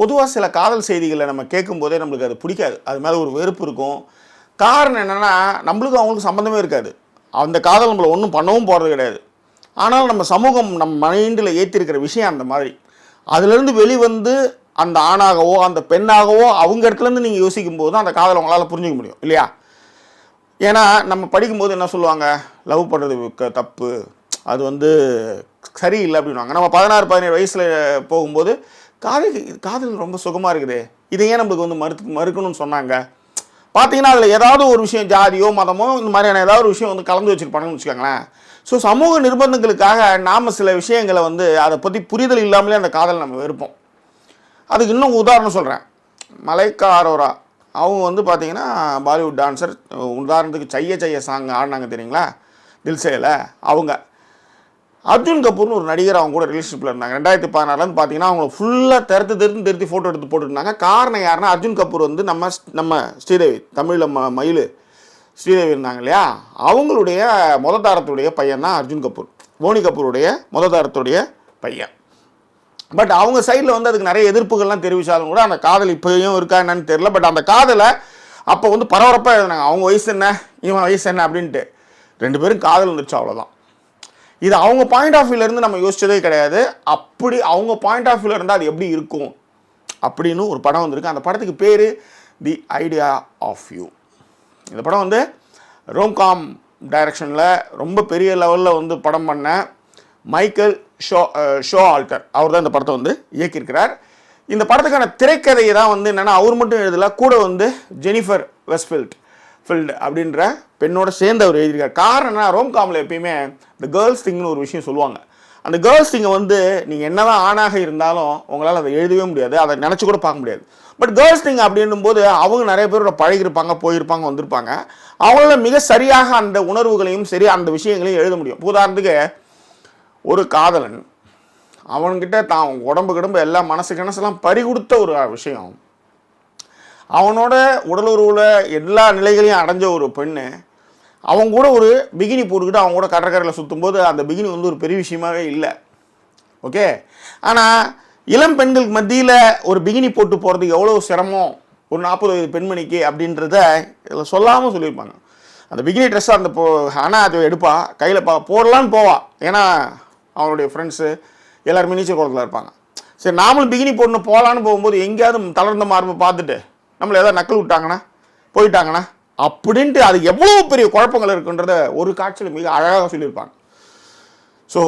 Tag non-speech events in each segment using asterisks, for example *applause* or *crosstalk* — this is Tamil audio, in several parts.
பொதுவாக சில காதல் செய்திகளை நம்ம கேட்கும்போதே நம்மளுக்கு அது பிடிக்காது. அது மேலே ஒரு வெறுப்பு இருக்கும். காரணம் என்னென்னா நம்மளுக்கும் அவங்களுக்கும் சம்மந்தமே இருக்காது. அந்த காதல் நம்மளை ஒன்றும் பண்ணவும் போகிறது கிடையாது. ஆனால் நம்ம சமூகம் நம்ம மைண்டில் ஏற்றிருக்கிற விஷயம் அந்த மாதிரி. அதுலேருந்து வெளிவந்து அந்த ஆணாகவோ அந்த பெண்ணாகவோ அவங்க இடத்துலேருந்து நீங்கள் யோசிக்கும் போது தான் அந்த காதலை உங்களால் புரிஞ்சுக்க முடியும். இல்லையா? ஏன்னா நம்ம படிக்கும்போது என்ன சொல்லுவாங்க? லவ் பண்ணுறது தப்பு. அது வந்து சரியில்லை அப்படின்வாங்க நம்ம பதினாறு பதினேழு வயசில் போகும்போது காதல் காதல் ரொம்ப சுகமாக இருக்குது. இதை ஏன் நம்மளுக்கு வந்து மறுத்து மறுக்கணும்னு சொன்னாங்க? பார்த்தீங்கன்னா அதில் ஏதாவது ஒரு விஷயம் ஜாதியோ மதமோ இந்த மாதிரியான ஏதாவது ஒரு விஷயம் வந்து கலந்து வச்சுருப்பாங்கன்னு வச்சுக்கோங்களேன். ஸோ சமூக நிர்பந்தங்களுக்காக நாம் சில விஷயங்களை வந்து அதை பற்றி புரிதல் இல்லாமலே அந்த காதல் நம்ம வெறுப்போம். அதுக்கு இன்னும் உதாரணம் சொல்கிறேன் மலைக்கா அரோரா. அவங்க வந்து பார்த்தீங்கன்னா பாலிவுட் டான்ஸர் உதாரணத்துக்கு செய்ய செய்ய சாங் ஆடினாங்க தெரியுங்களா? தில்சேல அவங்க. அர்ஜுன் கபூர்னு ஒரு நடிகர் அவங்க கூட ரிலேஷன்ஷிப்பில் இருந்தாங்க. ரெண்டாயிரத்தி பதினாறுலேருந்து பார்த்தீங்கன்னா அவங்க ஃபுல்லாக திறத்து தெருத்து திருத்தி ஃபோட்டோ எடுத்து போட்டுருந்தாங்க. காரணம் யாருன்னா அர்ஜுன் கபூர் வந்து நம்ம நம்ம ஸ்ரீதேவி தமிழில் ம மயில் ஸ்ரீதேவி இருந்தாங்க இல்லையா? அவங்களுடைய முத தாரத்துடைய பையன் தான் அர்ஜுன் கபூர். போனி கபூருடைய முத தாரத்துடைய பையன். பட் அவங்க சைடில் வந்து அதுக்கு நிறைய எதிர்ப்புகள்லாம் தெரிவித்தாலும் கூட அந்த காதல் இப்போயும் இருக்கா என்னன்னு தெரில பட் அந்த காதலை அப்போ வந்து பரபரப்பாக எழுதினாங்க. அவங்க வயசு என்ன? இவன் வயசு என்ன? அப்படின்ட்டு. ரெண்டு பேரும் காதல் வந்துருச்சு அவ்வளோதான் இது அவங்க பாயிண்ட் ஆஃப் வியூலேருந்து நம்ம யோசிச்சதே கிடையாது. அப்படி அவங்க பாயிண்ட் ஆஃப் வியூவில் இருந்தால் அது எப்படி இருக்கும்? அப்படின்னு ஒரு படம் வந்திருக்கு. அந்த படத்துக்கு பேர் தி ஐடியா ஆஃப் யூ இந்த படம் வந்து ரோம்காம் டைரக்ஷனில் ரொம்ப பெரிய லெவலில் வந்து படம் பண்ண மைக்கேல் ஷோ ஷோ ஆல்டர் அவர் தான் இந்த படத்தை வந்து இயக்கியிருக்கிறார். இந்த படத்துக்கான திரைக்கதையை தான் வந்து என்னென்னா அவர் மட்டும் எழுதல கூட வந்து ஜெனிஃபர் வெஸ்ஃபில்ட் ஃபில்டு அப்படின்ற பெண்ணோட சேர்ந்து அவர் எழுதியிருக்கார். காரணம் என்ன ரோம்காமில் எப்பயுமே இந்த கேர்ள்ஸ் திங்னு ஒரு விஷயம் சொல்லுவாங்க. அந்த கேர்ள்ஸ் திங்கை வந்து நீங்கள் என்னதான் ஆணாக இருந்தாலும் உங்களால் அதை எழுதவே முடியாது. அதை நினச்சி கூட பார்க்க முடியாது. பட் கேர்ள்ஸ் திங் அப்படின்னும் போது அவங்க நிறைய பேரோட பழகிருப்பாங்க போயிருப்பாங்க வந்திருப்பாங்க. அவங்களால மிக சரியாக அந்த உணர்வுகளையும் சரி அந்த விஷயங்களையும் எழுத முடியும். உதாரணத்துக்கு ஒரு காதலன் அவன்கிட்ட தான் உடம்பு கிடம்பு எல்லாம் மனசு கனசெல்லாம் பறி கொடுத்த ஒரு விஷயம். அவனோட உடலுறவில் எல்லா நிலைகளையும் அடைஞ்ச ஒரு பெண்ணு அவங்க கூட ஒரு பிகினி போட்டுக்கிட்டு அவங்க கூட கடற்கரையில் சுற்றும்போது அந்த பிகினி வந்து ஒரு பெரிய விஷயமாவே இல்லை. ஓகே ஆனால் இளம் பெண்களுக்கு மத்தியில் ஒரு பிகினி போட்டு போகிறதுக்கு எவ்வளோ சிரமம்? ஒரு நாற்பது வயது பெண்மணிக்கு அப்படின்றத இதில் சொல்லாமல் சொல்லியிருப்பாங்க. அந்த பிகினி ட்ரெஸ்ஸை அந்த போ ஆனால் அதை எடுப்பான் கையில் பா போடலான்னு போவான் ஏன்னா அவனுடைய ஃப்ரெண்ட்ஸு எல்லாருமே நீச்சல் குளத்தில் இருப்பாங்க. சரி நாமளும் பிகினி போடணும் போகலான்னு போகும்போது எங்கேயாவது தளர்ந்த மார்பை பார்த்துட்டு நம்மளை ஏதாவது நக்கல் விட்டாங்கன்னா போயிட்டாங்கன்னா அப்படின்ட்டு அது எவ்வளோ பெரிய குழப்பங்கள் இருக்குன்றத ஒரு காட்சியில் மிக அழகாக சொல்லியிருப்பாங்க. ஸோ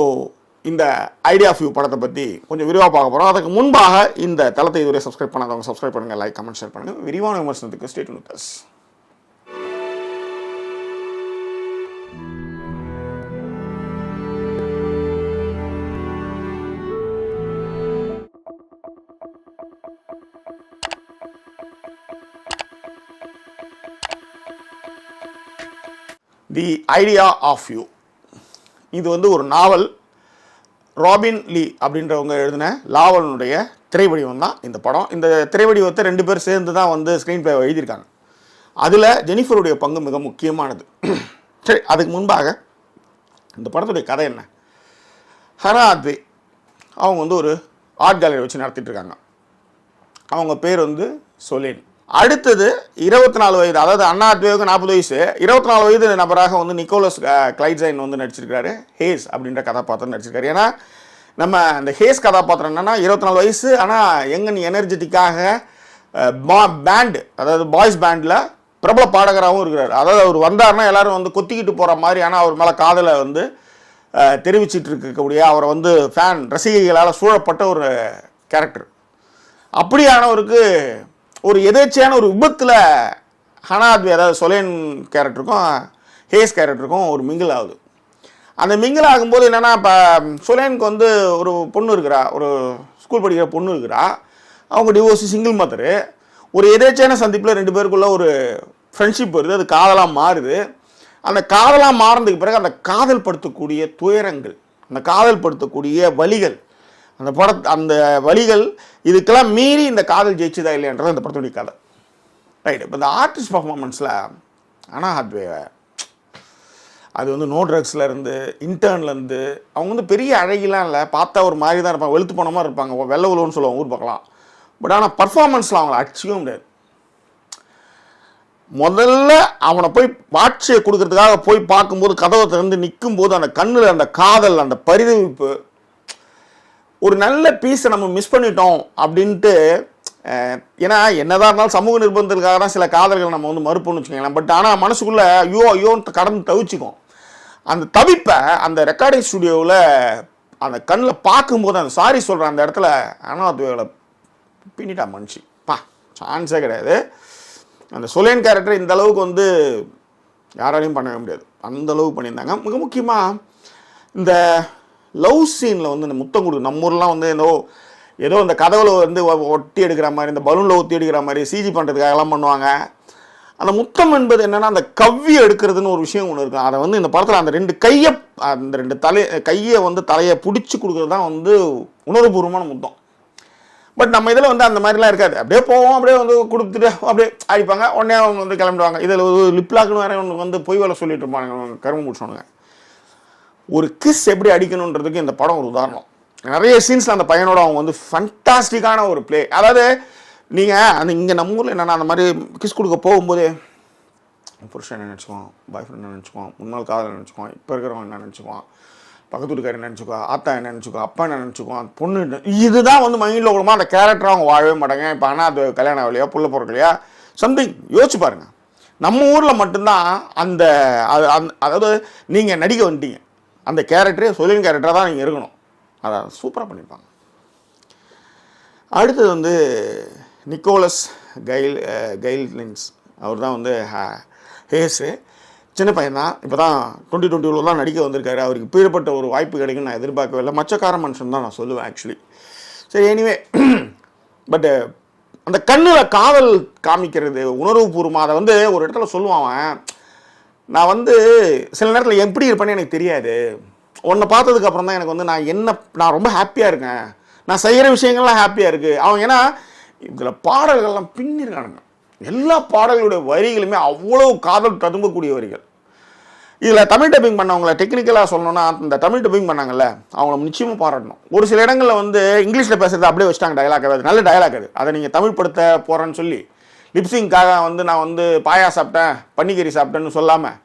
இந்த ஐடியா ஃபியூ யூ படத்தை பற்றி கொஞ்சம் விரிவாக பார்க்க போகிறோம் அதுக்கு முன்பாக இந்த தளத்தை இதுவரை சப்ஸ்கிரைப் பண்ணாதவங்க சப்ஸ்கிரைப் பண்ணுங்கள் லைக் கமெண்ட் ஷேர் பண்ணுங்கள் விரிவான விமர்சனத்துக்கு state with the idea of you இது வந்து ஒரு நாவல். ராபின் லீ அப்படின்றவங்க எழுதின லாவலனுடைய திரைவடிவம் தான் இந்த படம். இந்த திரைவடிவத்தை ரெண்டு பேர் சேர்ந்து தான் வந்து ஸ்க்ரீன் பிளே எழுதியிருக்காங்க. அதில் ஜெனிஃபருடைய பங்கு மிக முக்கியமானது. சரி அதுக்கு முன்பாக இந்த படத்துடைய கதை என்ன? ஹராத்வே. அவங்க வந்து ஒரு ஆர்ட் கேலரி வச்சு நடத்திட்டு இருக்காங்க. அவங்க பேர் வந்து சொலேன் அடுத்தது இருபத்தி நாலு வயது அதாவது அண்ணா அத்வேவுக்கு நாற்பது வயசு இருபத்தி நாலு வயது நபராக வந்து நிக்கோலஸ் அஹ், கிளைட்சைன் வந்து நடிச்சிருக்காரு ஹேஸ் அப்படின்ற கதாபாத்திரம் நடிச்சிருக்காரு. ஏன்னா நம்ம அந்த ஹேஸ் கதாபாத்திரம் என்னன்னா இருபத்தி நாலு வயசு ஆனால் எங்கன் எனர்ஜெட்டிக்காக பேண்டு அதாவது பாய்ஸ் பேண்டில் பிரபல பாடகராகவும் இருக்கிறார். அதாவது அவர் வந்தாருன்னா எல்லாரும் வந்து கொத்திக்கிட்டு போகிற மாதிரி ஆனால் அவர் மேலே காதலை வந்து தெரிவிச்சிட்டு இருக்கக்கூடிய அவரை வந்து ஃபேன் ரசிகைகளால் சூழப்பட்ட ஒரு கேரக்டர் அப்படியானவருக்கு ஒரு எதேச்சியான ஒரு விபத்தில் ஹனாத் அதாவது சொலேன் கேரக்டருக்கும் ஹேஸ் கேரக்டருக்கும் ஒரு மிங்கிள் ஆகுது. அந்த மிங்கிள் ஆகும்போது என்னென்னா இப்போ சுலேனுக்கு வந்து ஒரு பொண்ணு இருக்கிறா ஒரு ஸ்கூல் படிக்கிற பொண்ணு இருக்கிறா. அவங்க டிவோர்ஸ் சிங்கிள் மதரு ஒரு எதேச்சையான சந்திப்பில் ரெண்டு பேருக்குள்ளே ஒரு ஃப்ரெண்ட்ஷிப் வருது அது காதலாக மாறுது. அந்த காதலாக மாறினதுக்கு பிறகு அந்த காதல் படுத்தக்கூடிய துயரங்கள் அந்த காதல் படுத்தக்கூடிய வழிகள் அந்த பட அந்த வழிகள் இதுக்கெல்லாம் மீறி இந்த காதல் ஜெயிச்சுதா இல்லையன்றது அந்த படத்துடைய கதை. ரைட் இப்போ இந்த ஆர்டிஸ்ட் பர்ஃபார்மன்ஸில் ஆனால் அது அது வந்து நோ ட்ரக்ஸ்லேருந்து இன்டர்ன்லேருந்து அவங்க வந்து பெரிய அழகிலாம் இல்லை. பார்த்தா ஒரு மாதிரி தான் இருப்பாங்க. வெளுத்து போன மாதிரி இருப்பாங்க. வெள்ளை உலகம்னு சொல்லுவாங்க ஊர் பார்க்கலாம் பட் ஆனால் பர்ஃபார்மன்ஸில் அவங்கள அடிச்சிக்கவே முடியாது. முதல்ல அவனை போய் வாட்சியை கொடுக்கறதுக்காக போய் பார்க்கும்போது கதவை திறந்து நிற்கும்போது அந்த கண்ணில் அந்த காதல் அந்த பரிதவிப்பு ஒரு நல்ல பீஸை நம்ம மிஸ் பண்ணிட்டோம் அப்படின்ட்டு ஏன்னா என்னதான் இருந்தாலும் சமூக நிர்பந்தத்துக்காக தான் சில காதல்கள் நம்ம வந்து மறுப்போம்னு வச்சுக்கோங்களேன். பட் ஆனால் மனசுக்குள்ளே ஐயோ ஐயோன்னு கடந்து தவிச்சுக்கும். அந்த தவிப்பை அந்த ரெக்கார்டிங் ஸ்டுடியோவில் அந்த கண்ணில் பார்க்கும்போது அந்த சாரி சொல்கிற அந்த இடத்துல அனாத்வேவில் பின்னிட்டா மனுஷி. பா சான்ஸே கிடையாது. அந்த சொலேன் கேரக்டர் இந்த அளவுக்கு வந்து யாராலையும் பண்ணவே முடியாது. அந்த அளவுக்கு பண்ணியிருந்தாங்க. மிக முக்கியமாக இந்த லவ் சீனில் வந்து இந்த முத்தம் கொடுக்கும் நம்ம ஊர்லாம் வந்து ஏதோ ஏதோ இந்த கதவுல வந்து ஒட்டி எடுக்கிற மாதிரி இந்த பலூனில் ஒட்டி எடுக்கிற மாதிரி சிஜி பண்ணுறதுக்காகலாம் பண்ணுவாங்க. அந்த முத்தம் என்பது என்னன்னா அந்த கவ்வி எடுக்கிறதுன்னு ஒரு விஷயம் ஒன்று இருக்கும் அதை வந்து இந்த படத்தில் அந்த ரெண்டு கையை அந்த ரெண்டு தலை கையை வந்து தலையை பிடிச்சி கொடுக்குறது தான் வந்து உணர்வுபூர்வமான முத்தம். பட் நம்ம இதில் வந்து அந்த மாதிரிலாம் இருக்காது. அப்படியே போவோம் அப்படியே வந்து கொடுத்துட்டு அப்படியே அடிப்பாங்க. உடனே அவங்க வந்து கிளம்பிடுவாங்க. இதில் ஒரு லிப்லாக்குன்னு வேறு ஒன்று வந்து பொய் வேலை சொல்லிட்டு இருப்பாங்க கரும்பு முடிச்சோனுங்க ஒரு கிஸ் எப்படி அடிக்கணுன்றதுக்கு இந்த படம் ஒரு உதாரணம். நிறைய சீன்ஸில் அந்த பையனோட அவங்க வந்து ஃபண்டாஸ்டிக்கான ஒரு ப்ளே அதாவது நீங்கள் அந்த இங்கே நம்ம ஊரில் என்னென்னா அந்த மாதிரி கிஸ் கொடுக்க போகும்போதே புருஷன் என்ன நினச்சிக்குவான்? பாய் ஃப்ரெண்ட் என்ன நினச்சிக்குவான்? முன்னாள் காதல் நினச்சிக்குவான்? இப்போ இருக்கிறவன் என்ன நினச்சிக்குவான்? பக்கத்து வீட்டுக்காரர் என்ன நினச்சிக்குவா ஆத்தா என்ன நினச்சிக்குவா அப்பா என்ன நினச்சிக்குவான்? பொண்ணு இதுதான் வந்து மைண்டில் கூடமா அந்த கேரக்டர் அவங்க வாழவே மாட்டாங்க. இப்போ ஆனால் அது கல்யாணம் ஆகலையா? புள்ள பொருட்களையா சம்திங் யோசிச்சு பாருங்க. நம்ம ஊரில் மட்டும்தான் அந்த அது அந்த அதாவது நீங்கள் நடிக்க வந்துட்டீங்க. அந்த கேரக்டரே சொல்லின் கேரக்டராக தான் நீங்கள் இருக்கணும். அதை சூப்பராக பண்ணியிருப்பாங்க அடுத்தது வந்து நிக்கோலஸ் கைல் கைல்லின்ஸ் அவர் தான் வந்து ஹேஸு சின்ன பையன் தான். இப்போ தான் டுவெண்ட்டி டுவெண்ட்டி தான் நடிக்க வந்திருக்காரு. அவருக்கு இப்பேற்பட்ட ஒரு வாய்ப்பு கிடைக்கும்னு நான் எதிர்பார்க்கவே இல்லை. மச்சக்கார மனுஷன் தான் நான் சொல்லுவேன் ஆக்சுவலி சரி எனிவே பட்டு *clears throat* அந்த கண்ணில் காதல் காமிக்கிறது உணர்வுபூர்வமாக அதை வந்து ஒரு இடத்துல சொல்லுவான் அவன். நான் வந்து சில நேரத்தில் எப்படி இருப்பேன்னு எனக்கு தெரியாது. உன்னை பார்த்ததுக்கப்புறம் தான் எனக்கு வந்து நான் என்ன நான் ரொம்ப ஹாப்பியாக இருக்கேன். நான் செய்கிற விஷயங்கள்லாம் ஹாப்பியாக இருக்குது அவங்க ஏன்னா இதில் பாடல்கள்லாம் பின்னிருக்கானுங்க. எல்லா பாடல்களுடைய வரிகளுமே அவ்வளோ காதல் ததும்பக்கூடிய வரிகள். இதில் தமிழ் டப்பிங் பண்ணவங்கள டெக்னிக்கலாக சொல்லணும்னா இந்த தமிழ் டப்பிங் பண்ணாங்கல்ல அவங்கள நிச்சயமாக பாராட்டணும். ஒரு சில இடங்களில் வந்து இங்கிலீஷில் பேசுறது அப்படியே வச்சுட்டாங்க டயலாக் அது நல்ல டயலாக் அது. அதை நீங்கள் தமிழ் படுத்த போகிறேன்னு சொல்லி லிப்ஸிங்காக வந்து நான் வந்து பாயா சாப்பிட்டேன் பன்னிக்கறி சாப்பிட்டேன்னு சொல்லாமல்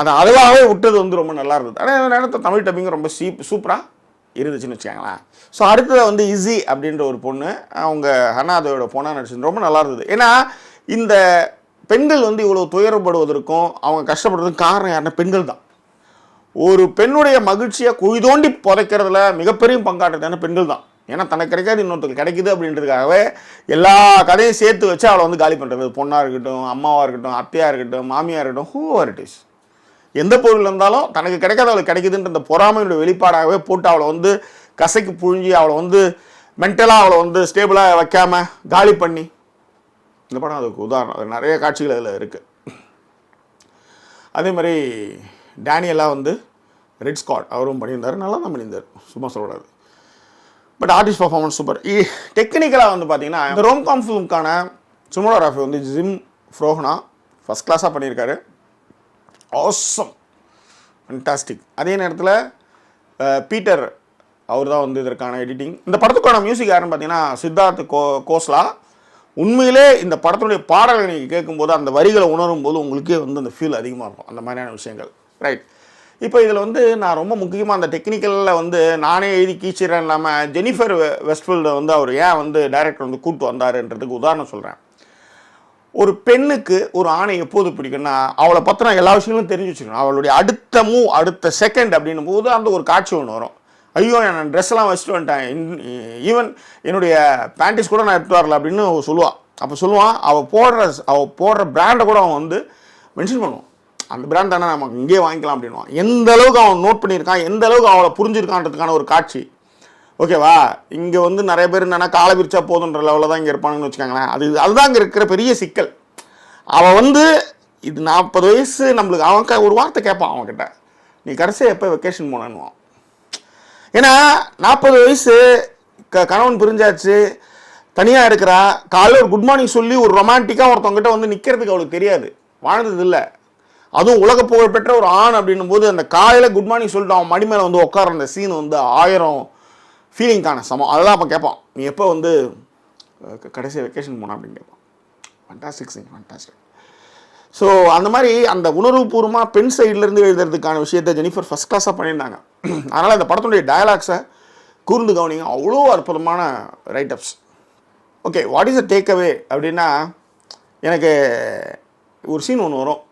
அதை அதுவாகவே விட்டது வந்து ரொம்ப நல்லா இருந்தது. ஆனால் இந்த நேரத்தில் தமிழ் டப்பிங் ரொம்ப சீப் சூப்பராக இருந்துச்சுன்னு வச்சுக்கோங்களேன். ஸோ அடுத்தது வந்து இசி அப்படின்ற ஒரு பொண்ணு அவங்க ஹனாதோட பொண்ணாக நடிச்சது. ரொம்ப நல்லா இருந்தது. ஏன்னா இந்த பெண்கள் வந்து இவ்வளோ துயரப்படுவதற்கும் அவங்க கஷ்டப்படுறதுக்கும் காரணம் யாருன்னா பெண்கள் தான். ஒரு பெண்ணுடைய மகிழ்ச்சியை குழி தோண்டி புதைக்கிறதுல மிகப்பெரிய பங்காற்றுதான பெண்கள் தான். ஏன்னா தனக்கு கிடைக்காது இன்னொருத்தருக்கு கிடைக்குது அப்படின்றதுக்காகவே எல்லா கதையும் சேர்த்து வச்சு அவளை வந்து காலி பண்ணுறது பொண்ணாக இருக்கட்டும் அம்மாவாக இருக்கட்டும் அத்தையாக இருக்கட்டும் மாமியாக இருக்கட்டும் ஹூ ஆர் இட் இஸ் எந்த பொருள் இருந்தாலும் தனக்கு கிடைக்காத அவளுக்கு கிடைக்குதுன்ற அந்த பொறாமையுடைய வெளிப்பாடாகவே போட்டு அவளை வந்து கசைக்கு புழிஞ்சி அவளை வந்து மென்டலாக அவளை வந்து ஸ்டேபிளாக வைக்காமல் காலி பண்ணி. இந்த படம் அதுக்கு உதாரணம். அது நிறைய காட்சிகள் அதில் இருக்குது அதே மாதிரி டேனியலாக வந்து ரெட் ஸ்காட் அவரும் பண்ணியிருந்தார். நல்லா தான் பண்ணியிருந்தார். சும்மா சொல்லக்கூடாது. பட் ஆர்டிஸ்ட் பர்ஃபார்மன்ஸ் சூப்பர் டெக்னிக்கலாக வந்து பார்த்தீங்கன்னா இந்த ரோம்காம் ஃபிலிம்க்கான சினிமோகிராஃபி வந்து ஜிம் ஃப்ரோஹனா ஃபஸ்ட் கிளாஸாக பண்ணியிருக்காரு. ஆசம் ஃபண்டாஸ்டிக் அதே நேரத்தில் பீட்டர் அவர் தான் வந்து இதற்கான எடிட்டிங் இந்த படத்துக்கான மியூசிக் யாருன்னு பார்த்தீங்கன்னா சித்தார்த் கோ கோஸ்லா உண்மையிலே இந்த படத்தினுடைய பாடல்களை நீங்கள் கேட்கும்போது அந்த வரிகளை உணரும் போது உங்களுக்கே வந்து அந்த ஃபீல் அதிகமாக இருக்கும். அந்த மாதிரியான விஷயங்கள். ரைட் இப்போ இதில் வந்து நான் ரொம்ப முக்கியமாக அந்த டெக்னிக்கலில் வந்து நானே எழுதி கீச்சிறேன் இல்லாமல் ஜெனிஃபர் வெஸ்ட்ஃபீல்டை வந்து அவர் ஏன் வந்து டைரக்டர் வந்து கூப்பிட்டு வந்தாருன்றதுக்கு உதாரணம் சொல்கிறேன் ஒரு பெண்ணுக்கு ஒரு ஆணை எப்போது பிடிக்கும்னா அவளை பற்றின எல்லா விஷயங்களும் தெரிஞ்சு வச்சுக்கணும். அவளுடைய அடுத்த மூவ் அடுத்த செகண்ட் அப்படின்னும் போது அந்த ஒரு காட்சி ஒன்று வரும். ஐயோ நான் ட்ரெஸ்லாம் வச்சுட்டு வந்துட்டேன். ஈவன் என்னுடைய பேண்டிஸ் கூட நான் எடுத்து வரல அப்படின்னு சொல்லுவாள் அப்போ சொல்லுவான் அவள் போடுற அவள் போடுற பிராண்டை கூட அவன் வந்து மென்ஷன் பண்ணுவான். அந்த பிராண்ட் தானே நமக்கு இங்கேயே வாங்கிக்கலாம் அப்படின்வான் எந்த அளவுக்கு அவன் நோட் பண்ணியிருக்கான் எந்த அளவுக்கு அவளை புரிஞ்சிருக்கான்றதுக்கான ஒரு காட்சி. ஓகேவா இங்கே வந்து நிறைய பேர் என்னன்னா காலை விரிச்சா போதுன்ற லெவலில் தான் இங்கே இருப்பாங்கன்னு வச்சுக்கோங்களேன். அது அதுதான் இங்கே இருக்கிற பெரிய சிக்கல். அவன் வந்து இது நாற்பது வயசு நம்மளுக்கு அவன் க- ஒரு வார்த்தை கேட்பான் அவன்கிட்ட. நீ கடைசியாக எப்போ வெக்கேஷன் போனேன்னுவான். ஏன்னா நாற்பது வயசு க கணவன் பிரிஞ்சாச்சு தனியாக இருக்கிறா காலையில் ஒரு குட் மார்னிங் சொல்லி ஒரு ரொமான்டிக்காக ஒருத்தவங்ககிட்ட வந்து நிற்கிறதுக்கு அவளுக்கு தெரியாது. வாழ்ந்தது இல்லை. அதுவும் உலக புகழ்பெற்ற ஒரு ஆண் அப்படின்னும் போது அந்த காலையில் குட் மார்னிங் சொல்லிட்டு அவன் மடி மேலே வந்து உட்கார அந்த சீன் வந்து ஆயிரம் ஃபீலிங்க்கான சமம். அதெல்லாம் அப்போ கேட்பான் நீ எப்போ வந்து கடைசி வெக்கேஷன் போனா அப்படின்னு கேட்பான் ஃபண்டாஸ்டிக் சிங் ஃபண்டாஸ்டிக் ஸோ அந்த மாதிரி அந்த உணர்வுபூர்வமாக பெண் சைட்லேருந்து எழுதுறதுக்கான விஷயத்தை ஜெனிஃபர் ஃபஸ்ட் கிளாஸாக பண்ணியிருந்தாங்க. அதனால் அந்த படத்துடைய டயலாக்ஸை கூர்ந்து கவனிங்க. அவ்வளோ அற்புதமான writeups okay what is a take away அப்படின்னா எனக்கு ஒரு சீன் ஒன்று வரும்.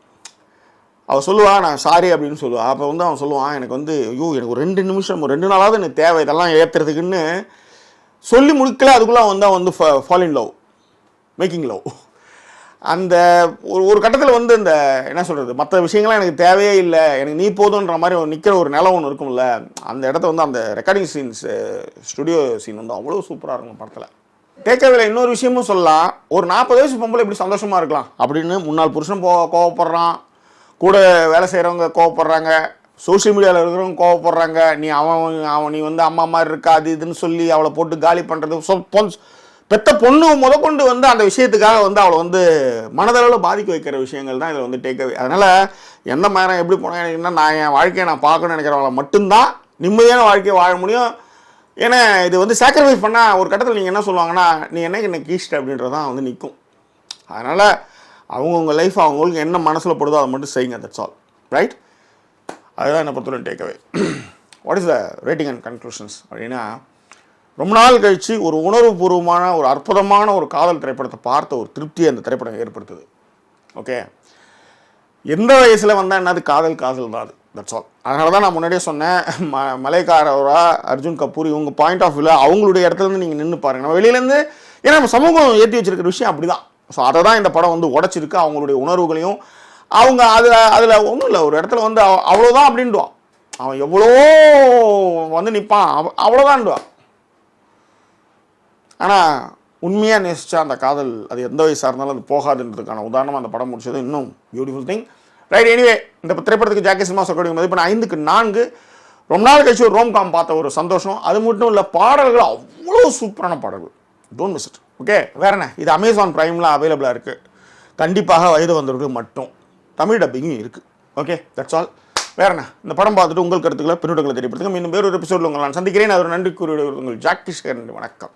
அவள் சொல்லுவாள் நான் சாரி அப்படின்னு சொல்லுவாள் அப்போ வந்து அவன் சொல்லுவான் எனக்கு வந்து ஐயோ எனக்கு ஒரு ரெண்டு நிமிஷம் ஒரு ரெண்டு நாளாவது எனக்கு தேவை இதெல்லாம் ஏற்றுறதுக்குன்னு சொல்லி முடிக்கல. அதுக்குள்ளே வந்து அவன் வந்து fall in love making love அந்த ஒரு ஒரு கட்டத்தில் வந்து இந்த என்ன சொல்கிறது மற்ற விஷயங்கள்லாம் எனக்கு தேவையே இல்லை. எனக்கு நீ போதுன்ற மாதிரி ஒரு நிற்கிற ஒரு நிலம் ஒன்று இருக்கும்ல. அந்த இடத்த வந்து அந்த ரெக்கார்டிங் சீன்ஸ் ஸ்டுடியோ சீன் வந்து அவ்வளோ சூப்பராக இருக்கும் படத்தில். டேக்கவேல இன்னொரு விஷயமும் சொல்லலாம். ஒரு நாற்பது வயசு பொம்பளை இப்படி சந்தோஷமாக இருக்கலாம். அப்படின்னு முன்னாள் புருஷன் போ கோவப்படுறான். கூட வேலை செய்கிறவங்க கோவப்படுறாங்க. சோஷியல் மீடியாவில் இருக்கிறவங்க கோவப்படுறாங்க. நீ அவன் அவன் நீ வந்து அம்மா மாதிரி இருக்கா அது இதுன்னு சொல்லி அவளை போட்டு காலி பண்ணுறது சொ பொன் பெத்த பொண்ணு முதற்கொண்டு வந்து அந்த விஷயத்துக்காக வந்து அவளை வந்து மனதளவில் பாதிக்க வைக்கிற விஷயங்கள் தான் இதில் வந்து டேக்கவே அதனால் எந்த மாதிரி எப்படி போனால் எனக்கு நான் என் வாழ்க்கையை நான் பார்க்கணும்னு நினைக்கிறவங்கள மட்டும்தான் நிம்மதியான வாழ்க்கையை வாழ முடியும். ஏன்னா இது வந்து சாக்ரிஃபைஸ் பண்ணால் ஒரு கட்டத்தில் நீங்கள் என்ன சொல்லுவாங்கன்னா நீ என்னைக்கு என்ன கீஸ்ட் அப்படின்றது தான் வந்து நிற்கும் அதனால் அவங்கவுங்க லைஃப் அவங்களுக்கு என்ன மனசில் படுதோ அதை மட்டும் செய்யுங்க தட்ஸ் ஆல் ரைட் அதுதான் என்னை பொறுத்தவரை takeaway what is the rating and conclusions அப்படின்னா ரொம்ப நாள் கழித்து ஒரு உணர்வுபூர்வமான ஒரு அற்புதமான ஒரு காதல் திரைப்படத்தை பார்த்த ஒரு திருப்தியை அந்த திரைப்படம் ஏற்படுத்துது. ஓகே எந்த வயசில் வந்தால் என்னது காதல் காதல் தான் அது. தட்ஸ் ஆல் அதனால தான் நான் முன்னாடியே சொன்னேன் ம மலைக்காரவரா அர்ஜுன் கபூர் இவங்க பாயிண்ட் ஆஃப் வியூவில் அவங்களுடைய இடத்துல இருந்து நீங்கள் நின்று பாருங்கள் நம்ம வெளியிலேருந்து ஏன்னா நம்ம சமூகம் ஏற்றி வச்சிருக்கிற விஷயம் அப்படி தான் ஸோ அதை தான் இந்த படம் வந்து உடச்சிருக்கு. அவங்களுடைய உணர்வுகளையும் அவங்க அதில் அதில் ஒன்றும் இல்லை. ஒரு இடத்துல வந்து அவ்வளோதான் அப்படின்டுவான் அவன் எவ்வளோ வந்து நிற்பான் அவ அவ்வளோதான்டுவான் ஆனால் உண்மையாக நேசித்தா அந்த காதல் அது எந்த வயசாக இருந்தாலும் அது போகாதுன்றதுக்கான உதாரணமாக அந்த படம் முடிச்சது. இன்னும் பியூட்டிஃபுல் திங் ரைட் எனிவே இந்த திரைப்படத்துக்கு ஜாக்கி சினிமா சொல்லக்கூடிய மதிப்பெண் ஐந்துக்கு நான்கு. ரொம்ப நாள் கழிச்சு ஒரு ரோம் காம் பார்த்த ஒரு சந்தோஷம். அது மட்டும் இல்லை பாடல்கள் அவ்வளோ சூப்பரான பாடல்கள். டோன்ட் மிஸ் இட் ஓகே வேற என்ன? இது அமேசான் ப்ரைமில் அவைலபிளாக இருக்குது கண்டிப்பாக வயது வந்தவர்கள் மட்டும். தமிழ் டப்பிங்கும் இருக்குது ஓகே தட்ஸ் ஆல் வேற என்ன? இந்த படம் பார்த்துட்டு உங்கள் கருத்துக்களை பின்னூட்டங்களை தெரியப்படுத்துங்க மீண்டும் ஒரு எபிசோடில் உங்களை நான் சந்திக்கிறேன். அது ஒரு நன்றி கூறிய உங்கள் ஜாக்கி வணக்கம்.